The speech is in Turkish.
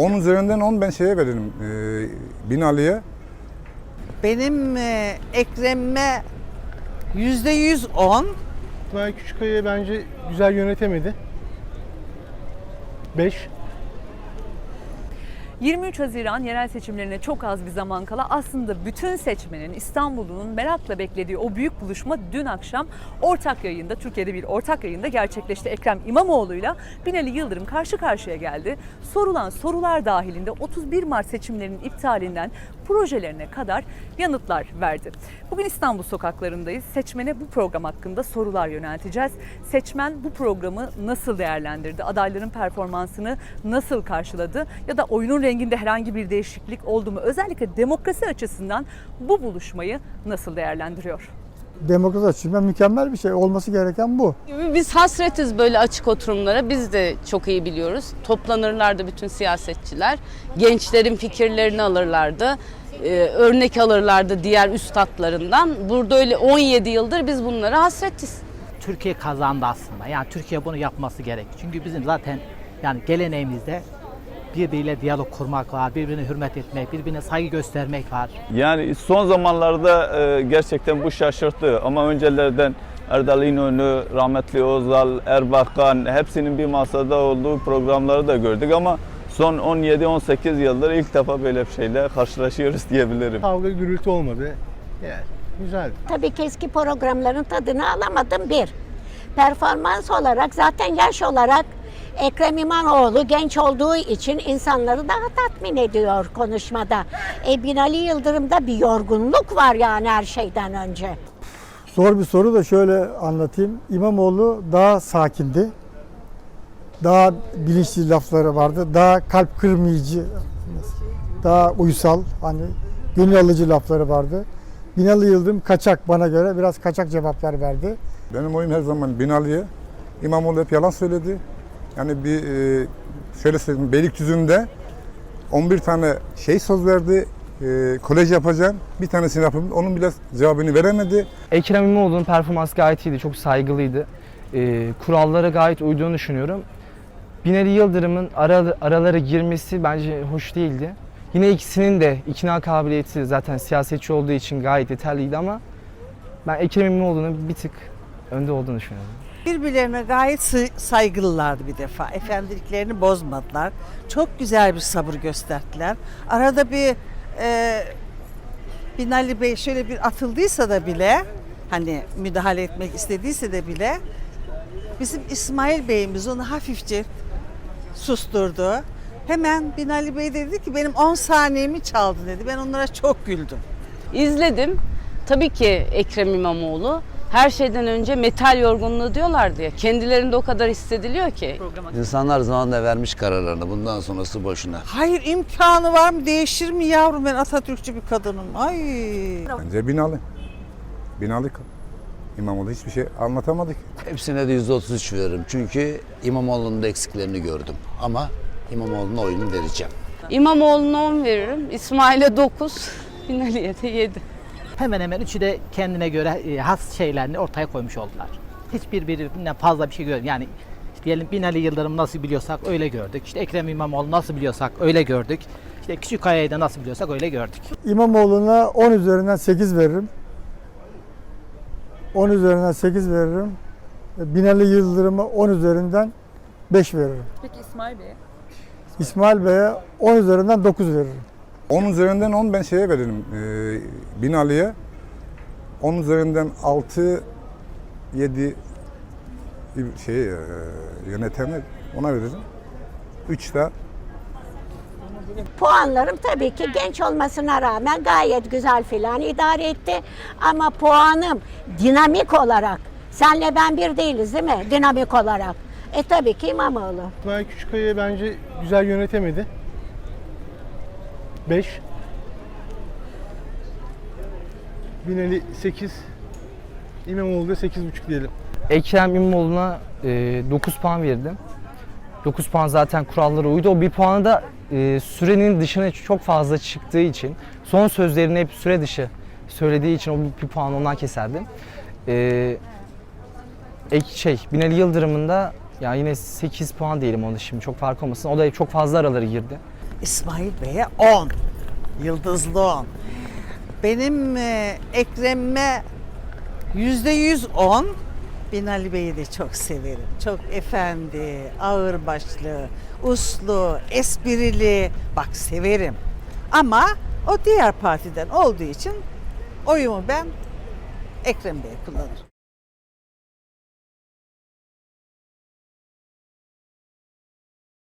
10 üzerinden 10 ben şeye veririm. E, Binali'ye. Benim e, Ekrem'e yüzde yüz on. İsmail Küçükkaya bence güzel yönetemedi. 5. 23 Haziran yerel seçimlerine çok az bir zaman kala aslında bütün seçmenin İstanbul'un merakla beklediği o büyük buluşma dün akşam ortak yayında Türkiye'de bir ortak yayında gerçekleşti. Ekrem İmamoğlu'yla Binali Yıldırım karşı karşıya geldi. Sorulan sorular dahilinde 31 Mart seçimlerinin iptalinden projelerine kadar yanıtlar verdi. Bugün İstanbul sokaklarındayız. Seçmene bu program hakkında sorular yönelteceğiz. Seçmen bu programı nasıl değerlendirdi? Adayların performansını nasıl karşıladı? Ya da oyunun renginde herhangi bir değişiklik oldu mu? Özellikle demokrasi açısından bu buluşmayı nasıl değerlendiriyor? demokrasi açısından mükemmel bir şey. Olması gereken bu. Biz hasretiz böyle açık oturumlara. Biz de çok iyi biliyoruz. Toplanırlardı bütün siyasetçiler. Gençlerin fikirlerini alırlardı. Ee, örnek alırlardı diğer üstadlarından. Burada öyle 17 yıldır biz bunlara hasretiz. Türkiye kazandı aslında. Yani Türkiye bunu yapması gerek. Çünkü bizim zaten yani geleneğimizde birbiriyle diyalog kurmak var, birbirine hürmet etmek, birbirine saygı göstermek var. Yani son zamanlarda e, gerçekten bu şaşırttı ama öncelerden Erdal İnönü, rahmetli Özal, Erbakan hepsinin bir masada olduğu programları da gördük ama son 17-18 yıldır ilk defa böyle bir şeyle karşılaşıyoruz diyebilirim. Kavga gürültü olmadı. Yani güzel. Tabii ki eski programların tadını alamadım bir. Performans olarak zaten yaş olarak Ekrem İmamoğlu genç olduğu için insanları daha tatmin ediyor konuşmada. E Binali Yıldırım'da bir yorgunluk var yani her şeyden önce. Zor bir soru da şöyle anlatayım. İmamoğlu daha sakindi. Daha bilinçli lafları vardı. Daha kalp kırmayıcı, daha uysal, hani gönül alıcı lafları vardı. Binali Yıldırım kaçak bana göre biraz kaçak cevaplar verdi. Benim oyum her zaman Binali'ye. İmamoğlu hep yalan söyledi. Yani bir e, şöyle söyleyeyim Beylikdüzü'nde 11 tane şey söz verdi. E, kolej yapacağım. Bir tanesini yapıp onun bile cevabını veremedi. Ekrem İmamoğlu'nun performansı gayet iyiydi, çok saygılıydı. Ee, kurallara gayet uyduğunu düşünüyorum. Binali Yıldırım'ın ara, aralara girmesi bence hoş değildi. Yine ikisinin de ikna kabiliyeti zaten siyasetçi olduğu için gayet yeterliydi ama ben Ekrem İmamoğlu'nun bir tık önde olduğunu düşünüyorum. Birbirlerine gayet saygılılardı bir defa. Efendiliklerini bozmadılar. Çok güzel bir sabır gösterdiler. Arada bir e, Binali Bey şöyle bir atıldıysa da bile hani müdahale etmek istediyse de bile bizim İsmail Bey'imiz onu hafifçe susturdu. Hemen Binali Bey dedi ki benim 10 saniyemi çaldı dedi. Ben onlara çok güldüm. İzledim. Tabii ki Ekrem İmamoğlu her şeyden önce metal yorgunluğu diyorlar diye. Kendilerinde o kadar hissediliyor ki. İnsanlar zamanında vermiş kararlarını. Bundan sonrası boşuna. Hayır imkanı var mı? Değişir mi yavrum? Ben Atatürkçü bir kadınım. Ay. Bence Binali. Binali İmamoğlu hiçbir şey anlatamadı ki. Hepsine de %33 veririm. Çünkü İmamoğlu'nun da eksiklerini gördüm. Ama İmamoğlu'na oyunu vereceğim. İmamoğlu'na 10 veririm. İsmail'e 9. Binali'ye de 7. Hemen hemen üçü de kendine göre e, has şeylerini ortaya koymuş oldular. Hiçbir birbirinden fazla bir şey görmedim. Yani diyelim Binali Yıldırım nasıl biliyorsak öyle gördük. İşte Ekrem İmamoğlu nasıl biliyorsak öyle gördük. İşte Küçükkaya'yı da nasıl biliyorsak öyle gördük. İmamoğlu'na 10 üzerinden 8 veririm. 10 üzerinden 8 veririm. Binali Yıldırım'a 10 üzerinden 5 veririm. Peki İsmail Bey'e? İsmail Bey'e 10 üzerinden 9 veririm. 10 üzerinden 10 ben şeye veririm. E, Binali'ye. 10 üzerinden 6 7 şey e, yönetene ona veririm. 3 de Puanlarım tabii ki genç olmasına rağmen gayet güzel filan idare etti. Ama puanım dinamik olarak, senle ben bir değiliz değil mi? Dinamik olarak. E tabii ki İmamoğlu. İsmail Küçükkaya bence güzel yönetemedi. 5. Binali 8. İmamoğlu da 8,5 diyelim. Ekrem İmamoğlu'na e, 9 puan verdim. 9 puan zaten kurallara uydu. O bir puanı da e, sürenin dışına çok fazla çıktığı için, son sözlerini hep süre dışı söylediği için o bir puan ondan keserdim. E, ek, şey, Binali Yıldırım'ın da ya yine 8 puan diyelim onu şimdi çok fark olmasın. O da çok fazla araları girdi. İsmail Bey'e 10. Yıldızlı 10. Benim e, Ekrem'e yüzde yüz on. Binali Bey'i de çok severim. Çok efendi, ağırbaşlı, uslu, esprili. Bak severim. Ama o diğer partiden olduğu için oyumu ben Ekrem Bey'e kullanırım.